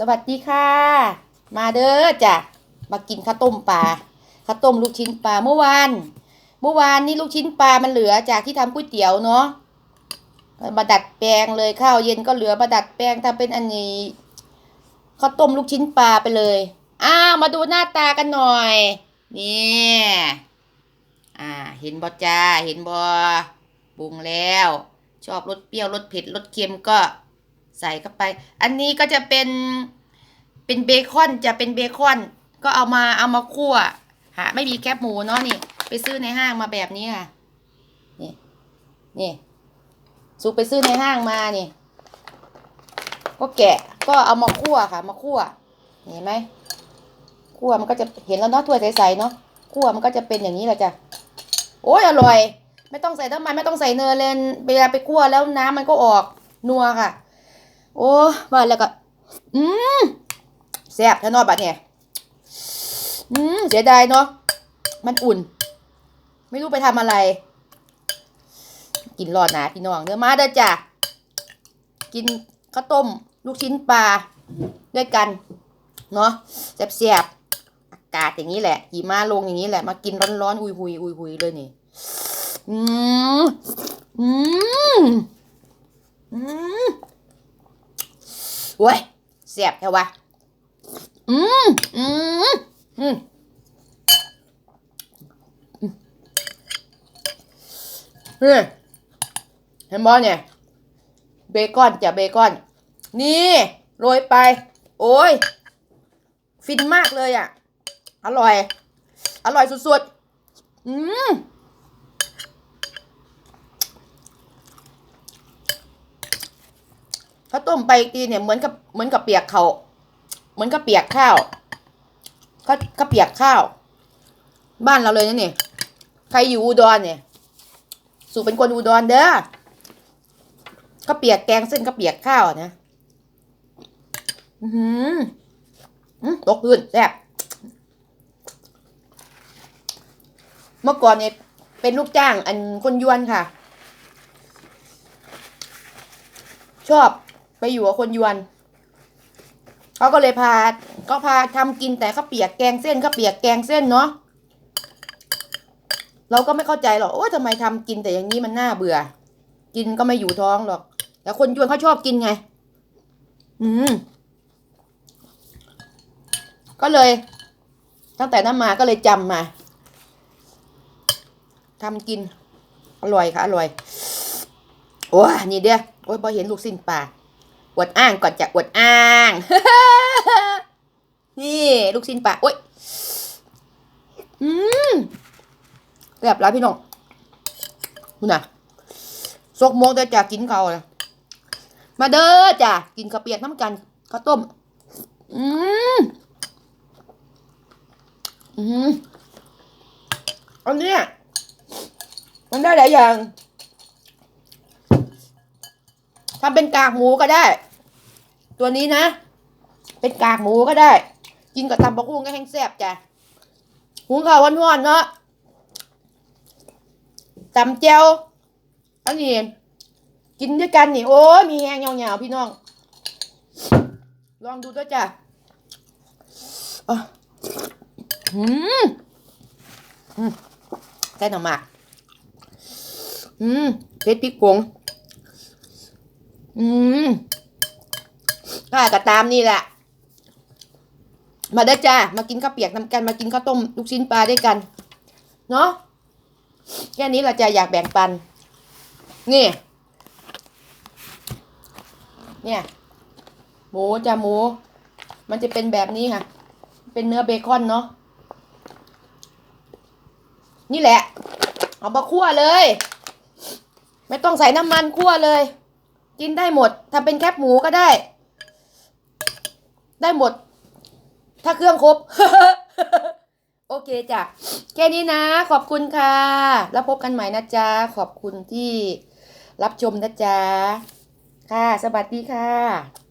สวัสดีค่ะ มาเด้อจ้ะมากินข้าวต้มปลาข้าวต้มลูกชิ้นปลาเมื่อวานเมื่อวานนี่ลูกชิ้นปลามันเหลือจากที่ทำก๋วยเตี๋ยวเนาะมาดัดแปลงเลยข้าวเย็นก็เหลือมาดัดแปลงทำเป็นอันนี้ข้าวต้มลูกชิ้นปลาไปเลยอ้าวมาดูหน้าตากันหน่อยนี่อ่า เห็นบอจ้าเห็นบอปรุงแล้ว ชอบรสเปรี้ยวรสเผ็ดรสเค็มก็ ใส่เข้าไป อันนี้ก็จะเป็นเป็นเบคอนจะเป็นเบคอน ก็เอามาเอามาคั่วหาไม่มีแคบหมูเนาะนี่ ไปซื้อในห้างมาแบบนี้ค่ะ นี่นี่สุกไปซื้อในห้างมานี่ ก็แกะก็เอามาคั่วค่ะ มาคั่วเห็นไหมคั่วมันก็จะเห็นแล้วเนาะถ้วยใสๆเนาะคั่วมันก็จะเป็นอย่างนี้แหละจ้ะโอ้ยอร่อย ไม่ต้องใส่น้ำมันไม่ต้องใส่เนยเลยเวลาไปคั่วแล้วน้ำมันก็ออกนัวค่ะ โอ้ว่าแล้วก็ อืมแซ่บแท้เนอบัดเนี่ยอืมเสียดายเนาะ มันอุ่น ไม่รู้ไปทำอะไร กินรอดนะพี่น้องเนื้อมาเด้อจ้ะ กินข้าวต้ม ลูกชิ้นปลาด้วยกัน เนาะแซ่บๆ อากาศอย่างนี้แหละหิมะลงอย่างนี้แหละ มากินร้อนๆ อุยหุยอุยหุยเลยนี่ อืม อืม อืม โว้ยแซ่บแท้วะอืมอืมอืมอืมเห็นบอเนี่ย เบคอนจ้ะเบคอน นี่โรยไป โอ้ย ฟินมากเลยอะ อร่อย อร่อยสุดๆ อืม ข้าวต้มไปอีเนี่ยเหมือนกับเหมือนกับเปียกเขาเหมือนกับเปียกข้าวก็ก็เปียกข้าว บ้านเราเลยนะนี่ใครอยู่อุดรเนี่ย สู่เป็นคนอุดรเด้อก็เปียกแกงเส้นก็เปียกข้าวนะอือหืออื้อตกพื้นแซ่บเมื่อก่อนเนี่ยเป็นลูกจ้างอันคนยวนค่ะ ชอบ ไปอยู่กับคนยวนเขาก็เลยพา ก็พาทำกินแต่ข้าวเปียกแกงเส้นข้าวเปียกแกงเส้นเนาะเราก็ไม่เข้าใจหรอกโอ้ทำไมทำกินแต่อย่างนี้มันน่าเบื่อ กินก็ไม่อยู่ท้องหรอก แต่คนยวนเขาชอบกินไง อืม ก็เลย ตั้งแต่นั้นมาก็เลยจำมาทำกิน อร่อยค่ะ อร่อย โอ้นี่เดียวโอ้ยพอเห็นลูกสิ้นปลา อวดอ้างก่อนจะอวดอ้าง นี่ลูกสิ้นปลาโอ้ย อืมแบบไรพี่น้องคุณน่ะซกโมงแต่จะกินเขาเลยมาเด้อจ้ะกินข้าวเปียกน้ำกันข้าวต้ม อืมอืมอันเนี้ยมันได้หลายอย่างทำเป็นกากหมูก็ได้ ตัวนี้นะ เป็นกากหมูก็ได้ กินกับตำบักหุ่งก็แห้งแซ่บจ้ะหุงข้าวห้อนๆเนาะตำเจียวอันนี้กินด้วยกันนี่โอ้ยมีแห้งเหงาๆพี่น้อง ลองดูด้วยจ้ะอะอืมอืมใส่หน่อมากอืมเผ็ดพริกผงอืม ก็ก็ตามนี่แหละ มาได้จ้ามากินข้าวเปียกนำกันมากินข้าวต้มลูกชิ้นปลาด้วยกัน เนาะแค่นี้เราจะอยากแบ่งปัน นี่ เนี่ยหมูจ้าหมู มันจะเป็นแบบนี้ค่ะ เป็นเนื้อเบคอนเนาะนี่แหละ เอามาคั่วเลย ไม่ต้องใส่น้ำมันคั่วเลย กินได้หมดทำเป็นแคบหมูก็ได้ ได้หมด ถ้าเครื่องครบ โอเคจ้ะ แค่นี้นะ ขอบคุณค่ะ แล้วพบกันใหม่นะจ๊ะ ขอบคุณที่รับชมนะจ๊ะ ค่ะ สวัสดีค่ะ